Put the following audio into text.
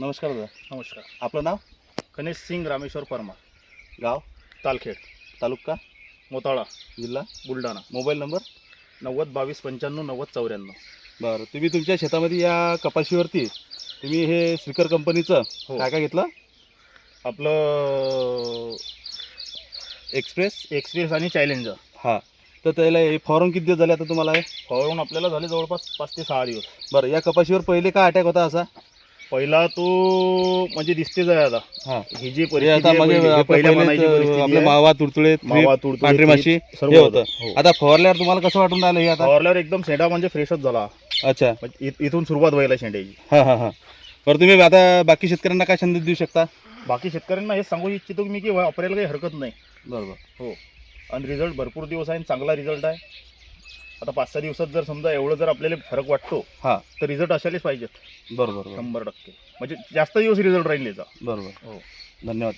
नमस्कार दादा. नमस्कार. आपलं नाव? गणेश सिंग रामेश्वर परमार. गाव? तालखेड. तालुका? मोताळा. जिल्हा? बुलढाणा. Mobile number? नव्वद बावीस पंच्याण्णव नव्वद चौऱ्याण्णव. बरं तुम्ही तुमच्या शेतामध्ये या कपाशीवरती तुम्ही हे स्पीकर कंपनीचं हो. काय काय घेतलं? आपलं एक्सप्रेस एक्सप्रेस आणि चॅलेंजर. हां. तर त्याला हे फॉर्म किती दिवस झाले आता तुम्हाला हे? फळून आपल्याला झाले जवळपास पाच ते सहा दिवस. बरं या कपाशीवर पहिले काय अटॅक होता असा? पहिला तो म्हणजे दिसतेच आहे आता. हां. ही जी हे परिस्थिती आता आहे मग पहिली- ही आपलं पहिल्या परिस्थिती आहे. मावा तुडतुळे मावा तुडतुडे, पांढरी माशी सर्व हे होतं. हो. आता फवारल्यावर तुम्हाला कसं वाटून राहिलं हे आता? फवारल्यावर एकदम शेंडा म्हणजे फ्रेशच झाला. अच्छा. म्हणजे इ- इथून सुरुवात व्हायला शेंड्याची. हां हां हां. बरं तुम्ही आता बाकी शेतकऱ्यांना काय संदेश देऊ शकता? बाकी शेतकऱ्यांना हे सांगू इच्छितो की मी की वापरायला काही हरकत नाही. बरोबर. हो. आणि रिझल्ट भरपूर दिवस आहे आणि चांगला रिझल्ट आहे. आता पाच सहा दिवसात जर समजा एवढं जर आपल्याला फरक वाटतो हां. तर रिझल्ट असायलाच पाहिजेत. बरोबर बरोबर. शंभर टक्के. म्हणजे जास्त दिवस रिझल्ट राहील याचा बरोबर. हो. धन्यवाद.